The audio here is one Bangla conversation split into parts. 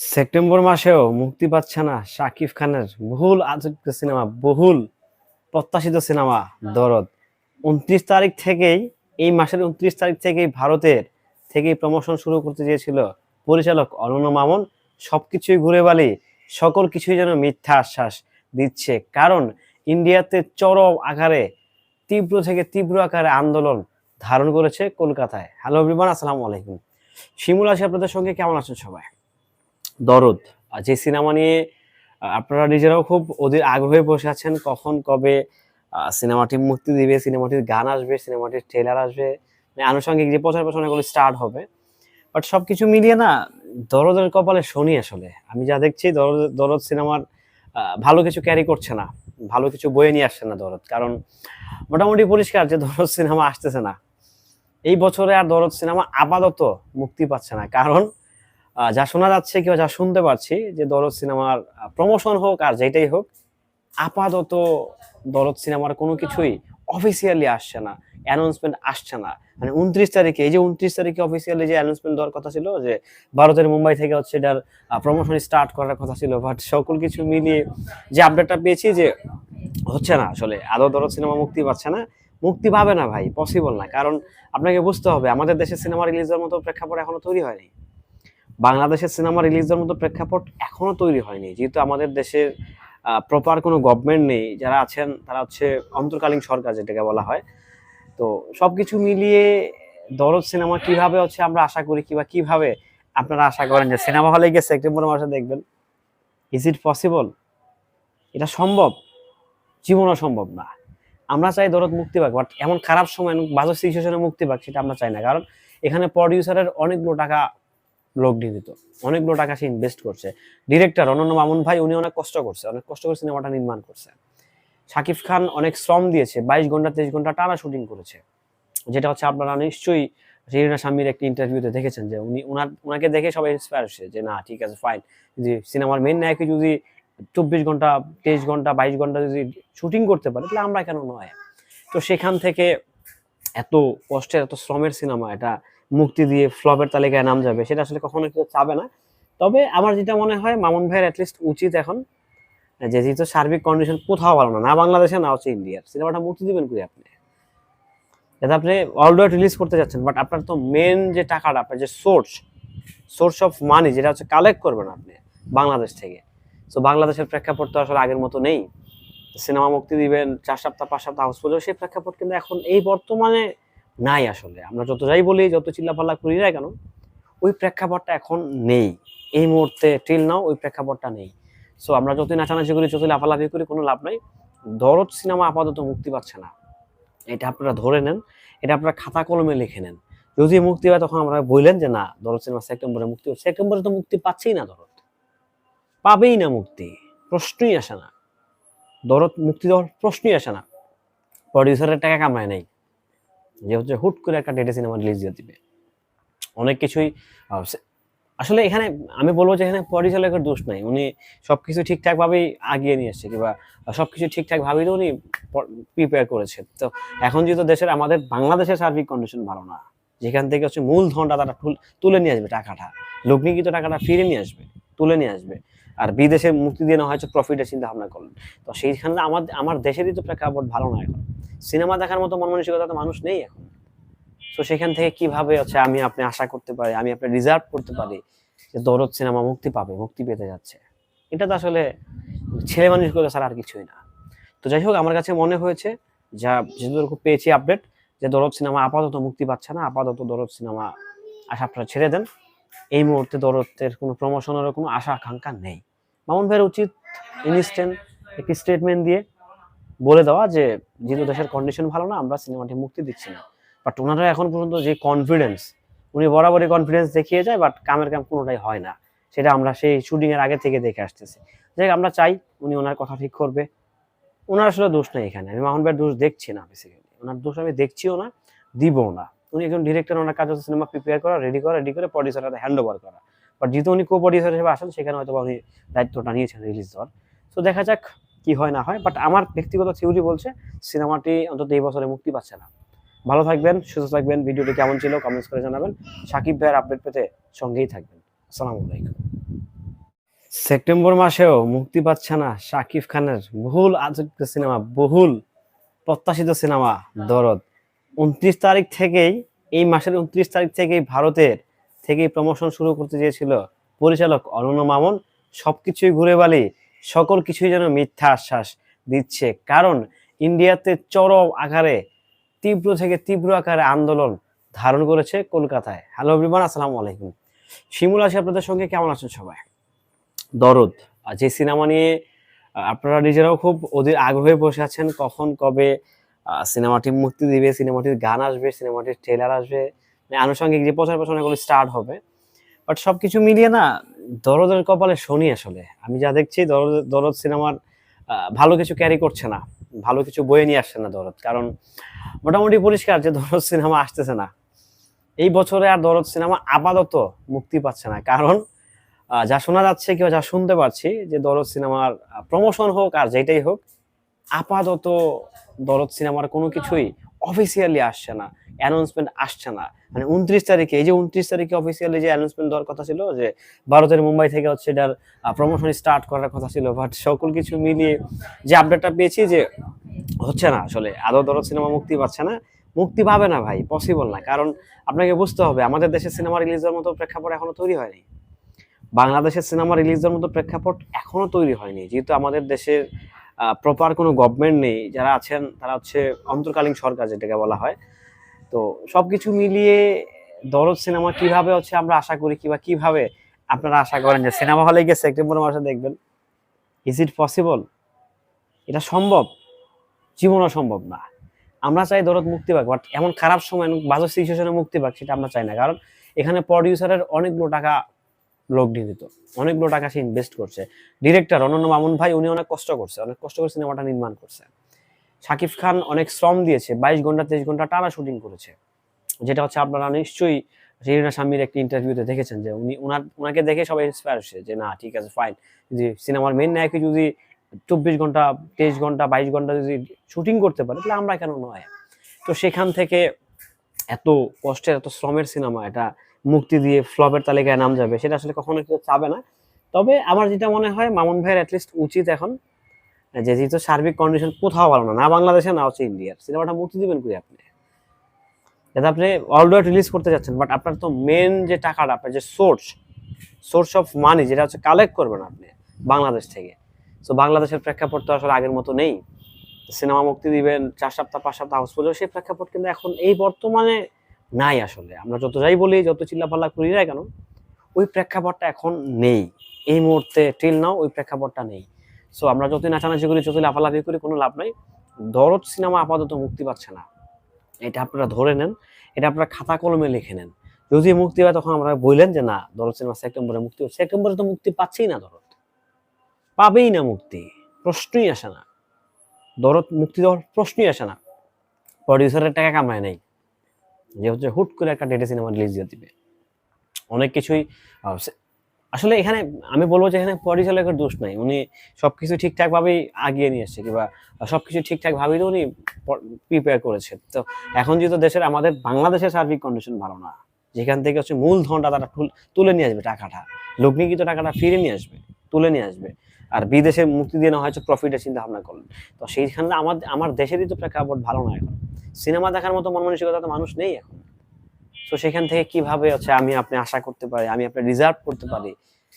সেপ্টেম্বর মাসেও মুক্তি পাচ্ছে না শাকিব খানের বহুল আলোচিত সিনেমা, বহুল প্রত্যাশিত সিনেমা দরদ। উনত্রিশ তারিখ থেকেই, এই মাসের উনত্রিশ তারিখ থেকেই ভারতের থেকেই প্রমোশন শুরু করতে চেয়েছিল পরিচালক অনন্য মামুন। সবকিছুই ঘুরে বালি সকল কিছুই যেন মিথ্যা আশ্বাস দিচ্ছে। কারণ ইন্ডিয়াতে চরম আকারে, তীব্র থেকে তীব্র আকারে আন্দোলন ধারণ করেছে কলকাতায়। হ্যালো এভরিওয়ান, আসসালামু আলাইকুম। শিমুল আছি আপনাদের সঙ্গে, কেমন আছেন সবাই? দরদ। আর যে সিনেমা নিয়ে আপনারা নিজেরাও খুব অধীর আগ্রহে বসে আছেন, কখন কবে সিনেমাটি মুক্তি দিবে, সিনেমাটির গান আসবে, সিনেমাটির ট্রেলার আসবে মানে আনুষঙ্গিক যে প্রচার প্রচারণাগুলো স্টার্ট হবে। বাট সব কিছু মিলিয়ে না, দরদের কপালে শনি আসলে। আমি যা দেখছি, দরদ দরদ সিনেমার ভালো কিছু ক্যারি করছে না। ভালো কিছু বয়ে নিয়ে আসছে না দরদ। কারণ মোটামুটি পরিষ্কার যে দরদ সিনেমা আসতেছে না। এই বছরে আর দরদ সিনেমা আপাতত মুক্তি পাচ্ছে না। কারণ যা শোনা যাচ্ছে কিংবা যা শুনতে পাচ্ছি যে দরদ সিনেমার প্রমোশন হোক আর যেটাই হোক, আপাতত দরদ সিনেমার কোনো কিছুই অফিসিয়ালি আসছে না অ্যানাউন্সমেন্ট আসছে না। মানে উনত্রিশ তারিখে, এই যে উনত্রিশ তারিখে অফিসিয়ালি যে অ্যানাউন্সমেন্ট দেওয়ার কথা ছিল যে ভারতের মুম্বাই থেকে হচ্ছে এটার প্রমোশন স্টার্ট করার কথা ছিল বাট সকল কিছু মিলিয়ে যে আপডেটটা পেয়েছি যে হচ্ছে না, আসলে আদৌ দরদ সিনেমা মুক্তি পাচ্ছে না, মুক্তি পাবে না ভাই পসিবল না। কারণ আপনাকে বুঝতে হবে, আমাদের দেশের সিনেমা রিলিজের মতো প্রেক্ষাপট এখনও তৈরি হয়নি। বাংলাদেশের সিনেমা রিলিজের মতো প্রেক্ষাপট এখনও তৈরি হয়নি। যেহেতু আমাদের দেশের প্রপার কোনো গভর্নমেন্ট নেই, যারা আছেন, তারা হচ্ছে অন্তর্কালীন সরকার যেটাকে বলা হয়। তো সব কিছু মিলিয়ে দরদ সিনেমা কীভাবে হচ্ছে আমরা আশা করি কিংবা কীভাবে আপনারা আশা করেন যে সিনেমা হলে গিয়ে সেপ্টেম্বর মাসে দেখবেন? ইজ ইট পসিবল এটা সম্ভব? জীবনও সম্ভব না। আমরা চাই দরদ মুক্তি পাক বাট এমন খারাপ সময় বাজার সিচুয়েশনে মুক্তি পাক, সেটা আমরা চাই না। কারণ এখানে প্রডিউসারের অনেকগুলো টাকা লোক নিয়োজিত অনেকগুলো টাকা সে ইনভেস্ট করছে। ডিরেক্টর অনন্য মামুন ভাই, উনি অনেক কষ্ট করছে, অনেক কষ্ট করে সিনেমাটা নির্মাণ করছে। শাকিব খান অনেক শ্রম দিয়েছে, বাইশ ঘণ্টা, তেইশ ঘণ্টা টানা শুটিং করেছে। যেটা হচ্ছে আপনারা নিশ্চয়ই রিনা স্বামীর একটি ইন্টারভিউতে দেখেছেন যে উনি উনার, উনাকে দেখে সবাই ইন্সপায়ার হচ্ছে যে না, ঠিক আছে ফাইন যদি সিনেমার মেন নায়কে যদি চব্বিশ ঘণ্টা, তেইশ ঘণ্টা, বাইশ ঘণ্টা যদি শুটিং করতে পারে, তাহলে আমরা কেন নয়? তো সেখান থেকে এত কষ্টের, এত শ্রমের সিনেমা, এটা মুক্তি দিয়ে ফ্লপের তালিকায় নাম যাবে, সেটা আসলে কখনো কেউ চাবে না। তবে আমার যেটা মনে হয়, মামুন ভাইয়ের অ্যাটলিস্ট উচিত এখন, যে যেহেতু সার্বিক কন্ডিশন কোথাও ভালো না না বাংলাদেশে, না হচ্ছে ইন্ডিয়ার। সিনেমাটা মুক্তি দিবেন কই আপনি? যাতে আপনি অলরেডি রিলিজ করতে যাচ্ছেন বাট আপনার তো মেন যে টাকাটা, আপনার যে সোর্স সোর্স অফ মানি যেটা হচ্ছে কালেক্ট করবেন আপনি বাংলাদেশ থেকে। তো বাংলাদেশের প্রেক্ষাপট তো আসলে আগের মতো নেই। সিনেমা মুক্তি দিবেন, চার সপ্তাহ, পাঁচ সপ্তাহ হাউসফুল সেই প্রেক্ষাপট, কিন্তু এখন এই বর্তমানে নাই আসলে। আমরা যত যাই বলি, যত চিল্লাপাল্লা করি না কেন, ওই প্রেক্ষাপটটা এখন নেই। এই মুহূর্তে টিল নাও ওই প্রেক্ষাপটটা নেই। সো আমরা যতই নাচানাচি করি, যতই লাফালাফি করি, কোনো লাভ নাই। দরদ সিনেমা আপাতত মুক্তি পাচ্ছে না। এটা আপনারা ধরে নেন, এটা আপনারা খাতা কলমে লিখে নেন। যদি মুক্তি হয় তখন আমরা বললেন যে, না, দরদ সিনেমা সেপ্টেম্বরে মুক্তি হবে। সেপ্টেম্বরে তো মুক্তি পাচ্ছেই না দরদ। পাবেই না মুক্তি। প্রশ্নই আসে না। দরদ মুক্তি দেওয়ার প্রশ্নই আসে না। প্রডিউসারের টাকা কামায় নেই। যে হচ্ছে হুট করে একটা ডেটে সিনেমা রিলিজ দিয়ে দিবে। অনেক কিছুই আসলে এখানে আমি বলব যে এখানে পরিচালকের দোষ নাই। উনি সবকিছু ঠিকঠাক ভাবেই আগিয়ে নিয়ে এসছে কিংবা সবকিছু ঠিকঠাক ভাবেই তো উনি প্রিপেয়ার করেছে। তো এখন যেহেতু দেশের, আমাদের বাংলাদেশের সার্বিক কন্ডিশন ভালো না, যেখান থেকে হচ্ছে মূলধনটা তারা তুলে নিয়ে আসবে টাকাটা। লগ্নিকৃত টাকাটা ফিরে নিয়ে আসবে, তুলে নিয়ে আসবে। আর বিদেশে মুক্তি দিয়ে না হয়তো প্রফিটের চিন্তা ভাবনা করলেন। তো সেইখানে আমার আমার দেশেরই তো প্রেক্ষাপট ভালো না এখন। সিনেমা দেখার মতো মন মানসিকতা তো মানুষ নেই এখন। তো সেখান থেকে কীভাবে হচ্ছে আমি আপনি আশা করতে পারি, আমি আপনি রিজার্ভ করতে পারি যে দরদ সিনেমা মুক্তি পাবে, মুক্তি পেতে যাচ্ছে। এটা তো আসলে ছেলে মানুষগুলো ছাড়া আর কিছুই না। তো যাই হোক, আমার কাছে মনে হয়েছে যা যেটুকু পেয়েছি আপডেট যে দরদ সিনেমা আপাতত মুক্তি পাচ্ছে না, আপাতত দরদ সিনেমা আশা আপনারা ছেড়ে দেন। এই মুহূর্তে দরদের কোনো প্রমোশনের কোনো আশা আকাঙ্ক্ষা নেই। মামুন ভাইয়ের উচিত ইনস্ট্যান্ট একটি স্টেটমেন্ট দিয়ে বলে দেওয়া যে যেহেতু দেশের কন্ডিশন ভালো না, আমরা সিনেমাটি মুক্তি দিচ্ছি না। বাট ওনারা এখন পর্যন্ত যে কনফিডেন্স উনি বরাবরই কনফিডেন্স দেখিয়ে যায় বাট কামের কাম কোনোটাই হয় না। সেটা আমরা সেই শুটিং এর আগে থেকে দেখে আসতেছি। যাই আমরা চাই উনি ওনার কথা ঠিক করবে। ওনার আসলে দোষ নেই এখানে। আমি মাহন ভাইয়ের দোষ দেখছি না বেসিক্যালি ওনার দোষ আমি দেখছিও না, দিবও না। উনি একজন ডিরেক্টর ওনার কাজ হচ্ছে সিনেমা প্রিপেয়ার করা রেডি করা রেডি করে প্রডিউসার হ্যান্ড ওভার করা। বাট যেহেতু উনি কো প্রডিউসার হিসেবে আসেন সেখানে হয়তো উনি দায়িত্বটা নিয়েছেন রিলিজ দেওয়ার। তো দেখা যাক কি হয় না হয়। বাট আমার ব্যক্তিগত থিওরি বলছে সিনেমাটি অন্তত এই বছরে মুক্তি পাচ্ছে না। ভালো থাকবেন সুস্থ থাকবেন ভিডিওটি কেমন ছিল কমেন্টস করে জানাবেন। সাকিব ভাইয়ের আপডেট পেতে সঙ্গেই থাকবেন। আসসালামু আলাইকুম। সেপ্টেম্বর মাসেও মুক্তি পাচ্ছে না শাকিব খানের বহুল আলোচিত সিনেমা বহুল প্রত্যাশিত সিনেমা দরদ। উনত্রিশ তারিখ থেকেই এই মাসের উনত্রিশ তারিখ থেকেই ভারতের থেকেই প্রমোশন শুরু করতে চেয়েছিল পরিচালক অনন্য মামুন। সবকিছুই ঘুরে বালি, সকল কিছুই যেন মিথ্যা আশ্বাস দিচ্ছে। কারণ ইন্ডিয়াতে চরম আকারে, তীব্র থেকে তীব্র আকারে আন্দোলন ধারণ করেছে কলকাতায়। হ্যালো এভরিওয়ান আসসালামু আলাইকুম। শিমুল আছি আপনাদের সঙ্গে, কেমন আছেন সবাই? দরদ যে সিনেমা নিয়ে আপনারা নিজেরাও খুব অধীর আগ্রহে বসে আছেন। কখন, কবে সিনেমাটি মুক্তি দিবে, সিনেমাটির গান আসবে, সিনেমাটির ট্রেলার আসবে আনুষঙ্গিক যে প্রচার প্রচারণা এগুলো স্টার্ট হবে। বাট সবকিছু মিলিয়ে না, দরদের কপালে শনি আসলে। আমি যা দেখছি, দরদ দরদ সিনেমার ভালো কিছু ক্যারি করছে না। ভালো কিছু বয়ে নিয়ে আসছে না দরদ। কারণ মোটামুটি পরিষ্কার যে দরদ সিনেমা আসতেছে না। এই বছরে আর দরদ সিনেমা আপাতত মুক্তি পাচ্ছে না। কারণ যা শোনা যাচ্ছে, কিংবা যা শুনতে পাচ্ছি যে দরদ সিনেমার প্রমোশন হোক আর যেটাই হোক, আপাতত দরদ সিনেমার কোনো কিছুই অফিসিয়ালি আসছে না। অ্যানাউন্সমেন্ট আসছে না। মানে উনত্রিশ তারিখে, এই যে উনত্রিশ তারিখে অফিসিয়ালি যে অ্যানাউন্সমেন্ট দেওয়ার কথা ছিল যে ভারতের মুম্বাই থেকে হচ্ছে এটার প্রমোশন স্টার্ট করার কথা ছিল বাট সকল কিছু মিলিয়ে যে আপডেটটা পেয়েছি যে হচ্ছে না, আসলে আদৌ দরদ সিনেমা মুক্তি পাচ্ছে না। মুক্তি পাবে না ভাই পসিবল না। কারণ আপনাকে বুঝতে হবে, আমাদের দেশের সিনেমা রিলিজের মতো প্রেক্ষাপট এখনও তৈরি হয়নি। বাংলাদেশের সিনেমা রিলিজের মতো প্রেক্ষাপট এখনও তৈরি হয়নি। যেহেতু আমাদের দেশের প্রপার কোনো গভর্নমেন্ট নেই, যারা আছেন, তারা হচ্ছে অন্তর্কালীন সরকার যেটাকে বলা হয়। তো সবকিছু মিলিয়ে দরদ সিনেমা কীভাবে হচ্ছে আমরা আশা করি কিংবা কীভাবে আপনারা আশা করেন যে সিনেমা হলে গিয়ে সেপ্টেম্বর মাসে দেখবেন? ইজ ইট পসিবল এটা সম্ভব? জীবনও সম্ভব না। আমরা চাই দরদ মুক্তি পাক বাট এমন খারাপ সময় বাজার সিচুয়েশনে মুক্তি পাক, সেটা আমরা চাই না। কারণ এখানে প্রডিউসারের অনেকগুলো টাকা লোক নিয়োজিত অনেকগুলো টাকা সে ইনভেস্ট করছে। ডিরেক্টর অনন্য মামুন ভাই, উনি অনেক কষ্ট করছে। অনেক কষ্ট করে সিনেমাটা নির্মাণ করছে। শাকিব খান অনেক শ্রম দিয়েছে, বাইশ ঘণ্টা, তেইশ ঘণ্টা টানা শুটিং করেছে। যেটা হচ্ছে আপনারা নিশ্চয়ই রিনা স্বামীর একটি ইন্টারভিউতে দেখেছেন যে উনি ওনার ওনাকে দেখে সবাই ইন্সপায়ার হচ্ছে যে না, ঠিক আছে ফাইন যদি সিনেমার মেন নায়কে যদি চব্বিশ ঘণ্টা, তেইশ ঘণ্টা, বাইশ ঘণ্টা যদি শুটিং করতে পারে, তাহলে আমরা কেন নয়? তো সেখান থেকে এত কষ্টের, এত শ্রমের সিনেমা, এটা মুক্তি দিয়ে ফ্লপের তালিকায় নাম যাবে, সেটা আসলে কখনো কেউ চাবে না। তবে আমার যেটা মনে হয়, মামুন ভাইয়ের অ্যাটলিস্ট উচিত এখন যেহেতু সার্বিক কন্ডিশন কোথাও ভালো না না বাংলাদেশে, না হচ্ছে ইন্ডিয়ার। সিনেমাটা মুক্তি দিবেন কই আপনি? যাতে আপনি অলরেডি রিলিজ করতে যাচ্ছেন বাট আপনার তো মেন যে টাকাটা, আপনার যে সোর্স সোর্স অফ মানি যেটা হচ্ছে কালেক্ট করবেন আপনি বাংলাদেশ থেকে। তো বাংলাদেশের প্রেক্ষাপট তো আসলে আগের মতো নেই। সিনেমা মুক্তি দিবেন, চার সপ্তাহ, পাঁচ সপ্তাহ হাউসফুল সেই প্রেক্ষাপট কিন্তু এখন এই বর্তমানে নাই আসলে। আমরা যত যাই বলি, যত চিল্লাপাল্লা করি না কেন, ওই প্রেক্ষাপটটা এখন নেই। এই মুহূর্তে টিল নাও ওই প্রেক্ষাপটটা নেই। সো আমরা যতই নাচানাচি করি, যতই লাফালাফি করি, কোনো লাভ নাই। দরদ সিনেমা আপাতত মুক্তি পাচ্ছে না। এটা আপনারা ধরে নেন। এটা আপনারা খাতা কলমে লিখে নেন। যদি মুক্তি পায়, তখন আমরা বললেন যে, না, দরদ সিনেমা সেপ্টেম্বরে মুক্তি হচ্ছে। সেপ্টেম্বরে তো মুক্তি পাচ্ছেই না দরদ। পাবেই না মুক্তি। প্রশ্নই আসে না। দরদ মুক্তি দেওয়ার প্রশ্নই আসে না। প্রডিউসারের টাকা কামায় নেই। যে হচ্ছে হুট করে একটা ডেটে সিনেমা রিলিজ দিয়ে দিবে। অনেক কিছুই আসলে এখানে আমি বলব যে এখানে পরিচালকের দোষ নাই। উনি সবকিছু ঠিকঠাক ভাবেই আগিয়ে নিয়ে এসছে কিংবা সবকিছু ঠিকঠাক ভাবেই তো উনি প্রিপেয়ার করেছে তো এখন যেহেতু দেশের, আমাদের বাংলাদেশের সার্বিক কন্ডিশন ভালো না, যেখান থেকে হচ্ছে মূল ধনটা তারা তুলে নিয়ে আসবে টাকাটা। লগ্নিকৃত টাকাটা ফিরে নিয়ে আসবে, তুলে নিয়ে আসবে। আর বিদেশে মুক্তি দিয়ে নেওয়া হয়তো প্রফিটের চিন্তা ভাবনা করলেন। তো সেইখানে আমার আমার দেশেরই তো প্রেক্ষাপট ভালো না এখন। সিনেমা দেখার মতো মন মানসিকতা তো মানুষ নেই এখন। তো সেখান থেকে কীভাবে হচ্ছে আমি আপনি আশা করতে পারি, আমি আপনি রিজার্ভ করতে পারি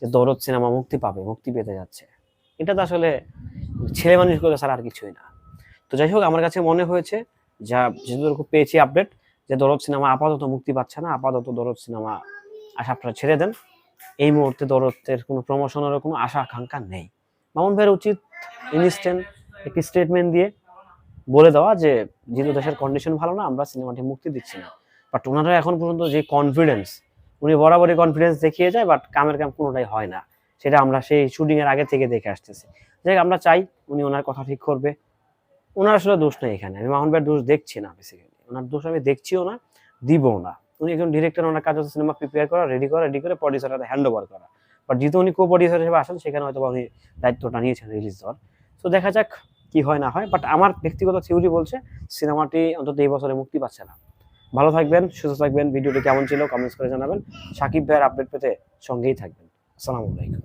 যে দরদ সিনেমা মুক্তি পাবে, মুক্তি পেতে যাচ্ছে। এটা তো আসলে ছেলে মানুষ করে ছাড়া আর কিছুই না। তো যাই হোক, আমার কাছে মনে হয়েছে, যা যেটুকু পেয়েছি আপডেট যে দরদ সিনেমা আপাতত মুক্তি পাচ্ছে না, আপাতত দরদ সিনেমা আশা আপনারা ছেড়ে দেন। এই মুহূর্তে দরদের কোনো প্রমোশনেরও কোনো আশা, আকাঙ্ক্ষা নেই। মামুন ভাইয়ের উচিত ইনস্ট্যান্ট একটি স্টেটমেন্ট দিয়ে বলে দেওয়া যে, যেহেতু দেশের কন্ডিশন ভালো না, আমরা সিনেমাটি মুক্তি দিচ্ছি না। বাট ওনারা এখন পর্যন্ত যে কনফিডেন্স উনি বরাবরই কনফিডেন্স দেখিয়ে যায় বাট কামের কাম কোনোটাই হয় না। সেটা আমরা সেই শুটিং এর আগে থেকে দেখে আসতেছি। যাই আমরা চাই উনি ওনার কথা ঠিক করবে। ওনার আসলে দোষ নেই এখানে। আমি মাহন ভাইয়ের দোষ দেখছি না বেসিক্যালি ওনার দোষ আমি দেখছিও না, দিবও না। উনি একজন ডিরেক্টর ওনার কাজ হচ্ছে সিনেমা প্রিপেয়ার করা রেডি করা রেডি করে প্রডিউসার হ্যান্ড ওভার করা। বাট যেহেতু উনি কো প্রডিউসার হিসেবে আসেন, সেখানে হয়তো উনি দায়িত্বটা নিয়েছেন রিলিজ দেওয়ার। তো দেখা যাক কি হয় না হয়। বাট আমার ব্যক্তিগত থিওরি বলছে সিনেমাটি অন্তত এই বছরে মুক্তি পাচ্ছে না। ভালো থাকবেন, সুস্থ থাকবেন। ভিডিওটি কেমন ছিল কমেন্টস করে জানাবেন। সাকিব ভাইয়ের আপডেট পেতে সঙ্গেই থাকবেন। আসসালামু আলাইকুম।